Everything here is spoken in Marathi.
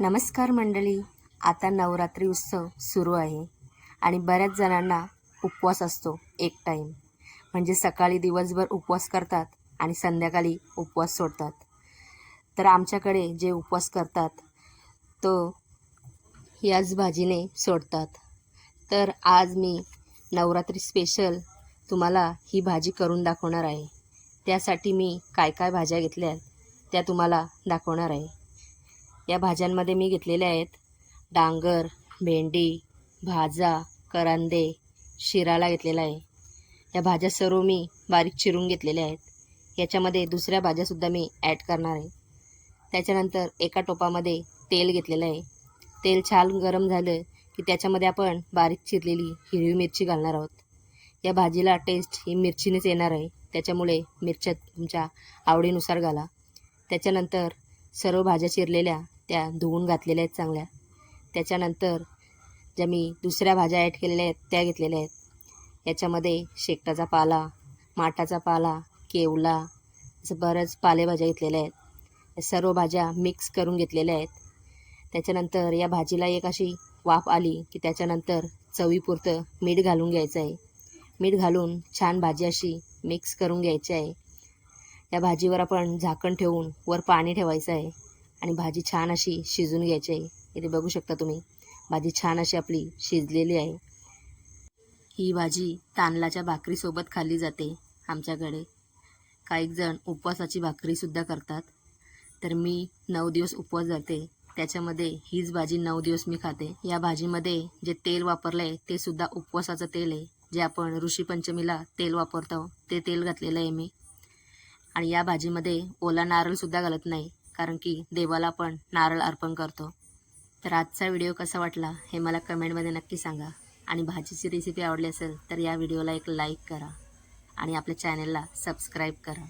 नमस्कार मंडळी. आता नवरात्री उत्सव सुरू आहे आणि बऱ्याच जणांना उपवास असतो एक टाईम म्हणजे सकाळी दिवसभर उपवास करतात आणि संध्याकाळी उपवास सोडतात. तर आमच्याकडे जे उपवास करतात तो याच भाजीने सोडतात. तर आज मी नवरात्री स्पेशल तुम्हाला ही भाजी करून दाखवणार आहे. त्यासाठी मी काय काय भाज्या घेतल्या त्या तुम्हाला दाखवणार आहे. या भाज्यांमध्ये मी घेतलेल्या आहेत. डांगर भेंडी भाजा करांदे शिराला घेतलेला आहे. या भाज्या सर्व मी बारीक चिरून घेतलेल्या आहेत. याच्यामध्ये दुसऱ्या भाज्यासुद्धा मी ॲड करणार आहे. त्याच्यानंतर एका टोपामध्ये तेल घेतलेलं आहे. तेल छान गरम झालं की त्याच्यामध्ये आपण बारीक चिरलेली हिरवी मिरची घालणार आहोत. या भाजीला टेस्ट ही मिरचीनेच येणार आहे. त्याच्यामुळे मिरच्या तुमच्या आवडीनुसार घाला. त्याच्यानंतर सर्व भाज्या चिरलेल्या त्या धुवून घातलेल्या आहेत चांगल्या. त्याच्यानंतर ज्या मी दुसऱ्या भाज्या ॲड केलेल्या आहेत त्या घेतलेल्या आहेत. याच्यामध्ये शेकटाचा पाला माठाचा पाला केवला असं बरंच पालेभाज्या घेतलेल्या आहेत. सर्व भाज्या मिक्स करून घेतलेल्या आहेत. त्याच्यानंतर या भाजीला एक अशी वाफ आली की त्याच्यानंतर चवीपुरतं मीठ घालून घ्यायचं आहे. मीठ घालून छान भाजी अशी मिक्स करून घ्यायची आहे. या भाजीवर आपण झाकण ठेवून वर पाणी ठेवायचं आहे. आणि भाजी छान अशी शिजून घ्यायची आहे. इथे बघू शकता तुम्ही. भाजी छान अशी आपली शिजलेली आहे. ही भाजी तांदळाच्या भाकरीसोबत खाल्ली जाते आमच्याकडे. काही जण उपवासाची भाकरीसुद्धा करतात. तर मी नऊ दिवस उपवास जाते त्याच्यामध्ये हीच भाजी नऊ दिवस मी खाते. या भाजीमध्ये जे तेल वापरलं आहे ते सुद्धा उपवासाचं तेल आहे. जे आपण ऋषीपंचमीला तेल वापरतो ते तेल घातलेलं आहे मी. आणि या भाजीमध्ये ओला नारळसुद्धा घालत नाही. कारण की देवाला आपण नारळ अर्पण करतो. तर आजचा व्हिडिओ कसा वाटला हे मला कमेंटमध्ये नक्की सांगा. आणि भाजीची रेसिपी आवडली असेल तर या व्हिडिओला एक लाईक करा. आणि आपल्या चॅनलला सबस्क्राईब करा.